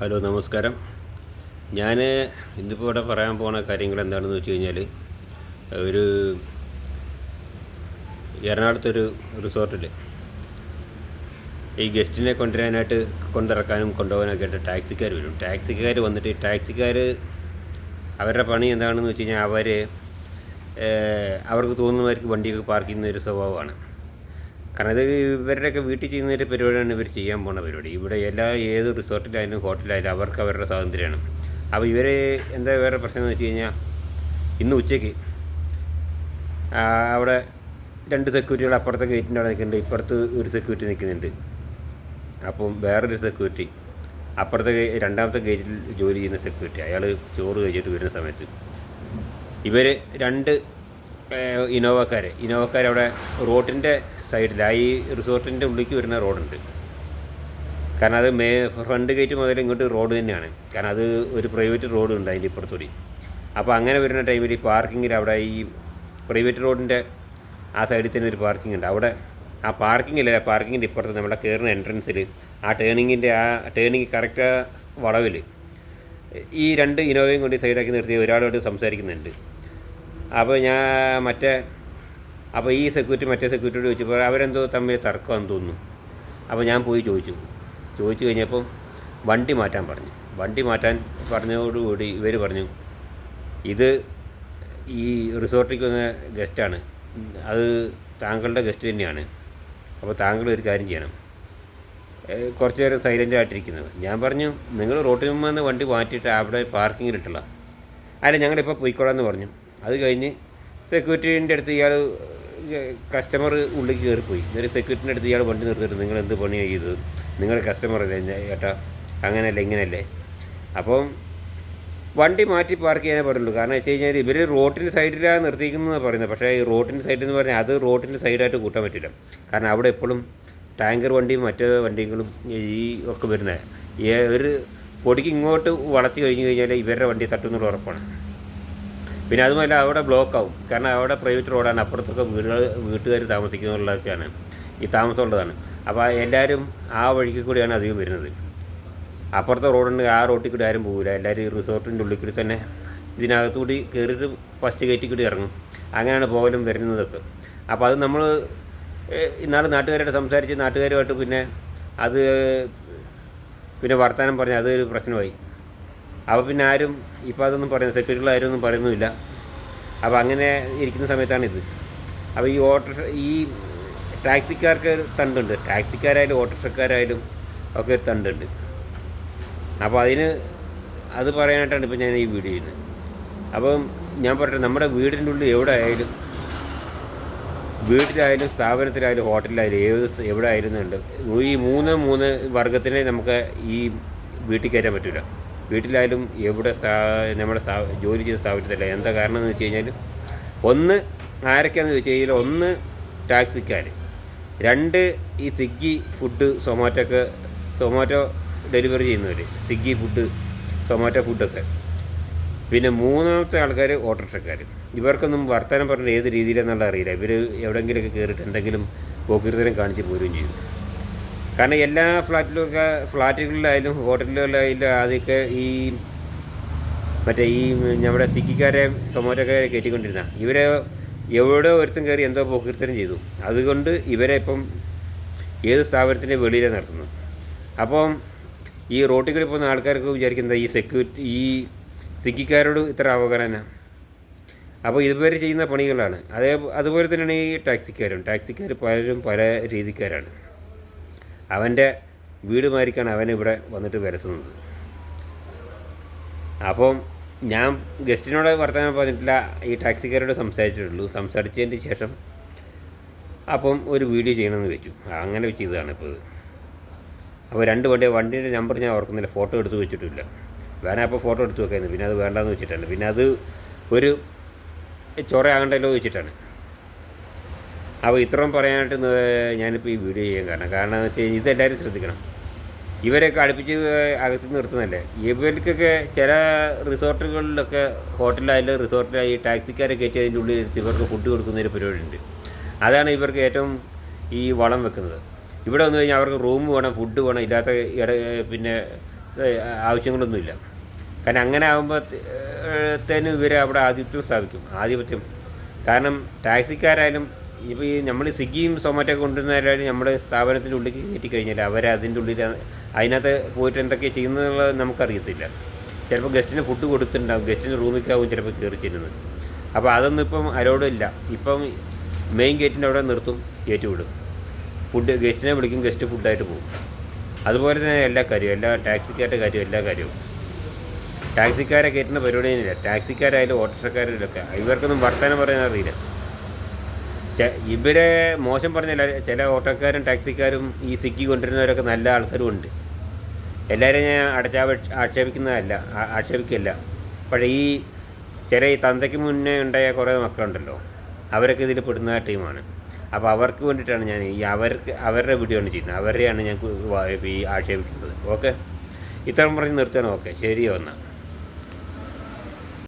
Hello നമസ്കാരം. ഞാൻ ഇന്നിപ്പോൾ ഇവിടെ പറയാൻ പോണ കാര്യങ്ങൾ എന്താണെന്ന് വെച്ച് കഴിഞ്ഞാൽ ഒരു എറണാകുളത്തൊരു റിസോർട്ടിൽ ഈ ഗസ്റ്റിനെ കൊണ്ടുവരാനായിട്ട് കൊണ്ടിറക്കാനും കൊണ്ടുപോകാനൊക്കെ ആയിട്ട് ടാക്സിക്കാർ വരും. ടാക്സിക്കാർ വന്നിട്ട് ടാക്സിക്കാർ അവരുടെ പണി എന്താണെന്ന് വെച്ച് കഴിഞ്ഞാൽ അവർ അവർക്ക് തോന്നുന്നവർക്ക് വണ്ടിയൊക്കെ പാർക്ക് ചെയ്യുന്ന ഒരു സ്വഭാവമാണ്. കാരണം ഇത് ഇവരുടെയൊക്കെ വീട്ടിൽ ചെയ്യുന്ന ഒരു പരിപാടിയാണ് ഇവർ ചെയ്യാൻ പോകുന്ന പരിപാടി. ഇവിടെ എല്ലാ ഏത് റിസോർട്ടിലായാലും ഹോട്ടലിലായാലും അവർക്ക് അവരുടെ സ്വാതന്ത്ര്യമാണ്. അപ്പോൾ ഇവർ എന്താ വേറെ പ്രശ്നം എന്ന് വെച്ച് കഴിഞ്ഞാൽ ഇന്ന് ഉച്ചയ്ക്ക് അവിടെ രണ്ട് സെക്യൂരിറ്റികൾ അപ്പുറത്തെ ഗേറ്റിന്റെ അവിടെ നിൽക്കുന്നുണ്ട് ഇപ്പുറത്ത് ഒരു സെക്യൂരിറ്റി നിൽക്കുന്നുണ്ട്. അപ്പം വേറൊരു സെക്യൂരിറ്റി അപ്പുറത്തെ രണ്ടാമത്തെ ഗേറ്റിൽ ജോലി ചെയ്യുന്ന സെക്യൂരിറ്റി അയാൾ ചോറ് കഴിച്ചിട്ട് വരുന്ന സമയത്ത്. ഇവർ രണ്ട് ഇന്നോവക്കാർ. ഇന്നോവക്കാർ അവിടെ റോഡിന്റെ സൈഡിൽ ആ ഈ റിസോർട്ടിന്റെ ഉള്ളിലേക്ക് വരുന്ന റോഡുണ്ട്. കാരണം അത് മേ ഫ്രണ്ട് ഗേറ്റ് മുതൽ ഇങ്ങോട്ട് റോഡ് തന്നെയാണ്. കാരണം അത് ഒരു പ്രൈവറ്റ് റോഡ് ഉണ്ട് അതിന്റെ ഇപ്പുറത്തൂടി. അപ്പോൾ അങ്ങനെ വരുന്ന ടൈമിൽ ഈ പാർക്കിങ്ങിൽ അവിടെ ഈ പ്രൈവറ്റ് റോഡിന്റെ ആ സൈഡിൽ തന്നെ ഒരു പാർക്കിംഗ് ഉണ്ട്. അവിടെ ആ പാർക്കിങ്ങില്ല പാർക്കിങ്ങിന്റെ ഇപ്പുറത്ത് നമ്മുടെ കയറുന്ന എൻട്രൻസിൽ ആ ടേണിങ്ങിന്റെ ആ ടേണിങ് കറക്റ്റ് വളവിൽ ഈ രണ്ട് ഇനോവയും കൊണ്ട് സൈഡാക്കി നിർത്തി ഒരാളോട് സംസാരിക്കുന്നുണ്ട്. അപ്പോൾ ഞാൻ മറ്റേ അപ്പോൾ ഈ സെക്യൂരിറ്റി മറ്റേ സെക്യൂരിറ്റിയോട് ചോദിച്ചപ്പോൾ അവരെന്തോ തമ്മിൽ തർക്കമാണെന്ന് തോന്നുന്നു. അപ്പോൾ ഞാൻ പോയി ചോദിച്ചു. ചോദിച്ചു കഴിഞ്ഞപ്പം വണ്ടി മാറ്റാൻ പറഞ്ഞു. വണ്ടി മാറ്റാൻ പറഞ്ഞതോടുകൂടി ഇവർ പറഞ്ഞു ഇത് ഈ റിസോർട്ടിലേക്ക് വന്ന ഗസ്റ്റാണ് അത് താങ്കളുടെ ഗസ്റ്റ് തന്നെയാണ്. അപ്പോൾ താങ്കൾ ഒരു കാര്യം ചെയ്യണം. കുറച്ച് നേരം സൈലന്റ് ആയിട്ടിരിക്കുന്നത്. ഞാൻ പറഞ്ഞു നിങ്ങൾ റോട്ടിൽ നിന്ന് വണ്ടി മാറ്റിയിട്ട് അവിടെ പാർക്കിങ്ങിൽ ഇട്ടുള്ള അല്ല ഞങ്ങളിപ്പോൾ പോയിക്കോളാം എന്ന് പറഞ്ഞു. അത് കഴിഞ്ഞ് സെക്യൂരിറ്റീന്റെ അടുത്ത് ഇയാൾ കസ്റ്റമർ ഉള്ളിൽ കയറിപ്പോയി. എന്നിട്ട് സെക്യൂരിറ്റിന്റെ അടുത്ത് ഇയാൾ വണ്ടി നിർത്തിയിട്ട് നിങ്ങൾ എന്ത് പണിയാണ് ചെയ്തത്? നിങ്ങളുടെ കസ്റ്റമർ അല്ലേ? ചേട്ടാ അങ്ങനെയല്ലേ ഇങ്ങനെയല്ലേ? അപ്പം വണ്ടി മാറ്റി പാർക്ക് ചെയ്യാനേ പറ്റുള്ളൂ കാരണം വെച്ച് കഴിഞ്ഞാൽ ഇവർ റോഡിന്റെ സൈഡിലാണ് നിർത്തിക്കുന്നതെന്ന് പറയുന്നത്. പക്ഷേ ഈ റോഡിന്റെ സൈഡിൽ എന്ന് പറഞ്ഞാൽ അത് റോഡിന്റെ സൈഡായിട്ട് കൂട്ടാൻ പറ്റില്ല. കാരണം അവിടെ എപ്പോഴും ടാങ്കർ വണ്ടിയും മറ്റ് വണ്ടികളും ഈ ഒക്കെ വരുന്നത് ഒരു പൊടിക്ക് ഇങ്ങോട്ട് വളച്ച് കഴിഞ്ഞ് കഴിഞ്ഞാൽ ഇവരുടെ വണ്ടി തട്ടുന്നുള്ള ഉറപ്പാണ്. പിന്നെ അതുമല്ല അവിടെ ബ്ലോക്ക് ആവും. കാരണം അവിടെ പ്രൈവറ്റ് റോഡാണ് അപ്പുറത്തൊക്കെ വീടുകൾ വീട്ടുകാർ താമസിക്കുന്നുള്ളതൊക്കെയാണ് ഈ താമസമുള്ളതാണ്. അപ്പോൾ എല്ലാവരും ആ വഴിക്ക് കൂടിയാണ് അധികം വരുന്നത്. അപ്പുറത്തെ റോഡുണ്ട് ആ റോട്ടിൽ കൂടി ആരും പോകില്ല എല്ലാവരും ഈ റിസോർട്ടിന്റെ ഉള്ളിൽ കൂടി തന്നെ ഇതിനകത്തുകൂടി കയറിയിട്ട് ഫസ്റ്റ് ഗേറ്റിൽ കൂടി ഇറങ്ങും. അങ്ങനെയാണ് പോകലും വരുന്നതൊക്കെ. അപ്പോൾ അത് നമ്മൾ ഇന്നാൾ നാട്ടുകാരായിട്ട് സംസാരിച്ച് നാട്ടുകാരുമായിട്ട് പിന്നെ അത് പിന്നെ വർത്തമാനം പറഞ്ഞ് അതൊരു പ്രശ്നമായി. അപ്പോൾ പിന്നെ ആരും ഇപ്പോൾ അതൊന്നും പറയുന്നു സെക്യൂരിറ്റികൾ ആരും ഒന്നും പറയുന്നുമില്ല. അപ്പോൾ അങ്ങനെ ഇരിക്കുന്ന സമയത്താണിത്. അപ്പോൾ ഈ ഓട്ടോ ഈ ടാക്സിക്കാർക്ക് തണ്ടുണ്ട്. ടാക്സിക്കാരായാലും ഓട്ടോറിക്ഷക്കാരായാലും ഒക്കെ ഒരു തണ്ടുണ്ട്. അപ്പോൾ അതിന് അത് പറയാനായിട്ടാണ് ഇപ്പോൾ ഞാൻ ഈ വീഡിയോ ചെയ്യുന്നത്. അപ്പം ഞാൻ പറയട്ടെ നമ്മുടെ വീടിന്റെ ഉള്ളിൽ എവിടെ ആയാലും വീട്ടിലായാലും സ്ഥാപനത്തിലായാലും ഹോട്ടലിലായാലും ഏത് എവിടെ ആയിരുന്നുണ്ട് ഈ മൂന്ന് മൂന്ന് വർഗത്തിനെ നമുക്ക് ഈ വീട്ടിൽ കയറ്റാൻ പറ്റില്ല വീട്ടിലായാലും എവിടെ സ്ഥാ നമ്മുടെ സ്ഥാ ജോലി ചെയ്ത സ്ഥാപനത്തില്ല എന്താ കാരണം എന്ന് വെച്ച് കഴിഞ്ഞാൽ ഒന്ന് ആരൊക്കെയാണെന്ന് വെച്ച് കഴിഞ്ഞാൽ ഒന്ന് ടാക്സിക്കാർ രണ്ട് ഈ സ്വിഗ്ഗി ഫുഡ് സൊമാറ്റോ ഒക്കെ സൊമാറ്റോ ഡെലിവറി ചെയ്യുന്നവർ സ്വിഗ്ഗി ഫുഡ് സൊമാറ്റോ ഫുഡൊക്കെ. പിന്നെ മൂന്നാമത്തെ ആൾക്കാർ ഓട്ടോറിക്ഷക്കാർ ഇവർക്കൊന്നും വർത്തമാനം പറഞ്ഞ ഏത് രീതിയിലെന്നുള്ള അറിയില്ല. ഇവർ എവിടെയെങ്കിലുമൊക്കെ കയറിയിട്ട് എന്തെങ്കിലും പോക്കിരുത്തരം കാണിച്ച് പോരുകയും ചെയ്യും. കാരണം എല്ലാ ഫ്ലാറ്റിലൊക്കെ ഫ്ലാറ്റുകളിലായാലും ഹോട്ടലുകളിലായാലും ആദ്യമൊക്കെ ഈ മറ്റേ ഈ നമ്മുടെ സ്വിഗ്ഗിക്കാരെ സൊമാറ്റോക്കാരെ കയറ്റിക്കൊണ്ടിരുന്ന. ഇവരെ എവിടെ ഒരുത്തും കയറി എന്തോ പോക്കിരുത്തരം ചെയ്തു. അതുകൊണ്ട് ഇവരെ ഇപ്പം ഏത് സ്ഥാപനത്തിന്റെ വെളിയിലാണ് നടത്തുന്നത്. അപ്പം ഈ റോട്ടിൽ കൂടി പോകുന്ന ആൾക്കാർക്ക് വിചാരിക്കുന്നത് ഈ സെക്യൂരിറ്റി ഈ സ്വിഗ്ഗിക്കാരോട് ഇത്ര അവഗണന. അപ്പോൾ ഇതുവരെ ചെയ്യുന്ന പണികളാണ്. അതേ അതുപോലെ തന്നെയാണ് ഈ ടാക്സിക്കാരും. ടാക്സിക്കാർ പലരും പല രീതിക്കാരാണ്. അവന്റെ വീട് മാറിക്കാണ് അവൻ ഇവിടെ വന്നിട്ട് വരസുന്നത്. അപ്പം ഞാൻ ഗസ്റ്റിനോട് വർത്തമാനം പറഞ്ഞിട്ടില്ല ഈ ടാക്സിക്കാരോട് സംസാരിച്ചിട്ടുള്ളൂ. സംസാരിച്ചതിന് ശേഷം അപ്പം ഒരു വീഡിയോ ചെയ്യണമെന്ന് വെച്ചു. അങ്ങനെ ചെയ്തതാണ് ഇപ്പോൾ അപ്പോൾ രണ്ട് വണ്ടി വണ്ടിയുടെ നമ്പർ ഞാൻ ഓർക്കുന്നില്ല. ഫോട്ടോ എടുത്ത് വെച്ചിട്ടില്ല. വേണേൽ അപ്പോൾ ഫോട്ടോ എടുത്ത് വെക്കായിരുന്നു പിന്നെ അത് വേണ്ടാന്ന് വെച്ചിട്ടാണ്. പിന്നെ അത് ഒരു ചൊറയാകണ്ടല്ലോ വെച്ചിട്ടാണ്. അപ്പോൾ ഇത്രയും പറയാനായിട്ട് ഞാനിപ്പോൾ ഈ വീഡിയോ ചെയ്യാൻ കാരണം. കാരണം എന്ന് വെച്ച് കഴിഞ്ഞാൽ ഇതെല്ലാവരും ശ്രദ്ധിക്കണം. ഇവരെയൊക്കെ അടുപ്പിച്ച് അകത്ത് നിർത്തുന്നല്ലേ ഇവർക്കൊക്കെ ചില റിസോർട്ടുകളിലൊക്കെ ഹോട്ടലായാലും റിസോർട്ടിലായി ടാക്സിക്കാരെ കയറ്റി അതിന്റെ ഉള്ളിൽ ഇരുത്തി ഇവർക്ക് ഫുഡ് കൊടുക്കുന്ന ഒരു പരിപാടിയുണ്ട്. അതാണ് ഇവർക്ക് ഏറ്റവും ഈ വളം വെക്കുന്നത്. ഇവിടെ വന്നു കഴിഞ്ഞാൽ അവർക്ക് റൂം വേണം ഫുഡ് വേണം ഇല്ലാത്ത ഇട പിന്നെ ആവശ്യങ്ങളൊന്നുമില്ല. കാരണം അങ്ങനെ ആകുമ്പോഴത്തേനും ഇവർ അവിടെ ആധിപത്യം സ്ഥാപിക്കും. ആധിപത്യം. കാരണം ടാക്സിക്കാരായാലും ഇപ്പോൾ ഈ നമ്മൾ സ്വിഗ്ഗിയും സൊമാറ്റോ ഒക്കെ കൊണ്ടുവന്നവരായാലും നമ്മുടെ സ്ഥാപനത്തിന്റെ ഉള്ളിൽ കയറ്റി കഴിഞ്ഞാൽ അവർ അതിന്റെ ഉള്ളിൽ അതിനകത്ത് പോയിട്ട് എന്തൊക്കെയാണ് ചെയ്യുന്നതെന്നുള്ളത് നമുക്കറിയത്തില്ല. ചിലപ്പോൾ ഗസ്റ്റിന് ഫുഡ് കൊടുത്തിട്ടുണ്ടാകും ഗസ്റ്റിന് റൂമിലേക്കാവും ചിലപ്പോൾ കയറി ചെല്ലുന്നത്. അപ്പോൾ അതൊന്നും ഇപ്പം അലോഡും ഇല്ല. ഇപ്പം മെയിൻ ഗേറ്റിന്റെ അവിടെ നിർത്തും കയറ്റി വിടും. ഫുഡ് ഗസ്റ്റിനെ വിളിക്കും ഗസ്റ്റ് ഫുഡായിട്ട് പോകും. അതുപോലെ തന്നെ എല്ലാ കാര്യവും എല്ലാ ടാക്സിക്കാരുടെ കാര്യവും എല്ലാ കാര്യവും. ടാക്സിക്കാരെ കയറ്റുന്ന പരിപാടിയില്ല ടാക്സിക്കാരായാലും ഓട്ടോറിക്ഷക്കാരായാലും ഒക്കെ. ഇവർക്കൊന്നും വർത്തമാനം പറയാൻ അറിയില്ല. ഇവരെ മോശം പറഞ്ഞല്ല ചില ഓട്ടോക്കാരും ടാക്സിക്കാരും ഈ സിക്കി കൊണ്ടുവരുന്നവരൊക്കെ നല്ല ആൾക്കാരും ഉണ്ട് എല്ലാവരെയും ഞാൻ അടച്ചാപ ആക്ഷേപിക്കുന്നതല്ല ആക്ഷേപിക്കില്ല. പക്ഷേ ഈ ചില ഈ തന്തയ്ക്ക് മുന്നേ ഉണ്ടായ കുറേ മക്കളുണ്ടല്ലോ അവരൊക്കെ ഇതിൽ പെടുന്ന ടീമാണ്. അപ്പോൾ അവർക്ക് വേണ്ടിയിട്ടാണ് ഞാൻ ഈ അവർക്ക് അവരുടെ വീഡിയോ ആണ് ചെയ്യുന്നത്. അവരെയാണ് ഞാൻ ഈ ആക്ഷേപിക്കുന്നത്. ഓക്കെ? ഇത്രയും പറഞ്ഞ് നിർത്തണം. ഓക്കെ. ശരി എന്നാൽ